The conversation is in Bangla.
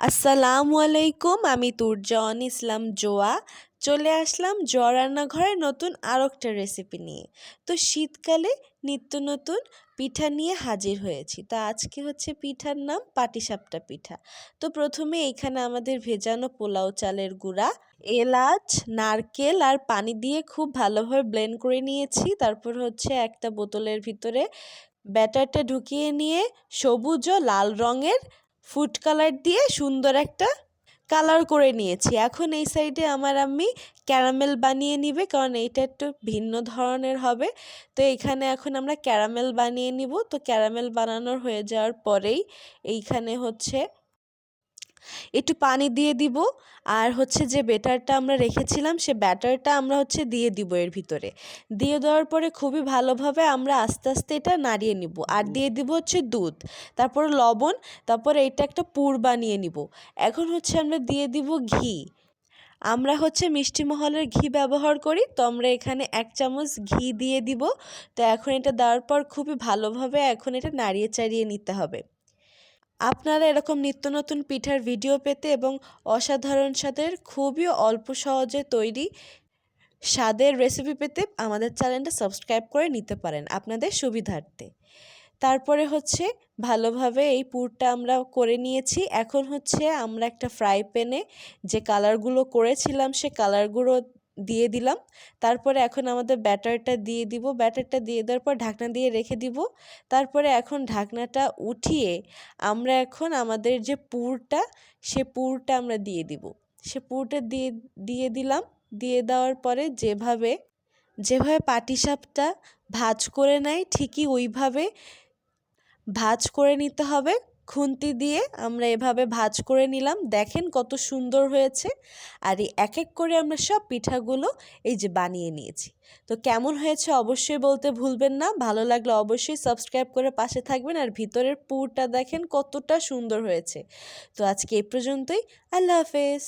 আসসালামু আলাইকুম, আমি তুরজন ইসলাম জোয়া। চলে আসলাম জোয়া রান্নাঘরের নতুন আর একটা রেসিপি নিয়ে। তো শীতকালে নিত্য নতুন পিঠা নিয়ে হাজির হয়েছি। তো আজকে হচ্ছে পিঠার নাম পাটিসাপটা পিঠা। তো প্রথমে এখানে আমাদের ভেজানো পোলাও চালের গুঁড়া, এলাচ, নারকেল আর পানি দিয়ে খুব ভালোভাবে ব্লেন্ড করে নিয়েছি। তারপর হচ্ছে একটা বোতলের ভিতরে ব্যাটারটা ঢুকিয়ে নিয়ে সবুজ ও লাল রঙের ফুড কালার দিয়ে সুন্দর একটা কালার করে নিয়েছি। এখন এই সাইডে আমার আমি ক্যারামেল বানিয়ে নিবে, কারণ এইটা একটু ভিন্ন ধরনের হবে। তো এখানে এখন আমরা ক্যারামেল বানিয়ে নিব। তো ক্যারামেল বানানোর হয়ে যাওয়ার পরেই এইখানে হচ্ছে একটু পানি দিয়ে দিব। আর হচ্ছে যে ব্যাটারটা আমরা রেখেছিলাম সে ব্যাটারটা আমরা হচ্ছে দিয়ে দিব এর ভিতরে। দিয়ে দেওয়ার পরে খুবই ভালোভাবে আমরা আস্তে আস্তে এটা নাড়িয়ে নিব। আর দিয়ে দিব হচ্ছে দুধ তারপর লবণ তারপর এইটা একটা পুর বানিয়ে নিব। এখন হচ্ছে আমরা দিয়ে দিব ঘি। আমরা হচ্ছে মিষ্টি মহলের ঘি ব্যবহার করি তো আমরা এখানে এক চামচ ঘি দিয়ে দিব। তো এখন এটা দেওয়ার পর খুবই ভালোভাবে এখন এটা নাড়িয়ে চাড়িয়ে নিতে হবে। আপনারা এরকম নিত্য নতুন পিঠার ভিডিও পেতে এবং অসাধারণ স্বাদের খুবই অল্প সহজে তৈরি স্বাদের রেসিপি পেতে আমাদের চ্যানেলটা সাবস্ক্রাইব করে নিতে পারেন আপনাদের সুবিধার্থে। তারপরে হচ্ছে ভালোভাবে এই পুরটা আমরা করে নিয়েছি। এখন হচ্ছে আমরা একটা ফ্রাই প্যানে যে কালারগুলো করেছিলাম সে কালারগুলো দিয়ে দিলাম। তারপরে এখন আমাদের ব্যাটারটা দিয়ে দিব। ব্যাটারটা দিয়ে দেওয়ার পর ঢাকনা দিয়ে রেখে দিব। তারপরে এখন ঢাকনাটা উঠিয়ে আমরা এখন আমাদের যে পুরটা, সে পুরটা আমরা দিয়ে দিব। সে পুরটা দিয়ে দিয়ে দিলাম। দিয়ে দেওয়ার পরে যেভাবে যেভাবে পাটিসাপটা ভাজ করে নেয়, ঠিকই ওইভাবে ভাজ করে নিতে হবে। খুন্তি দিয়ে আমরা এভাবে ভাজ করে নিলাম। দেখেন কত সুন্দর হয়েছে। আর এই এক এক করে আমরা সব পিঠাগুলো এই যে বানিয়ে নিয়েছি। তো কেমন হয়েছে অবশ্যই বলতে ভুলবেন না। ভালো লাগলে অবশ্যই সাবস্ক্রাইব করে পাশে থাকবেন। আর ভিতরের পুরটা দেখেন কতটা সুন্দর হয়েছে। তো আজকে এই পর্যন্তই। আল্লাহ হাফেজ।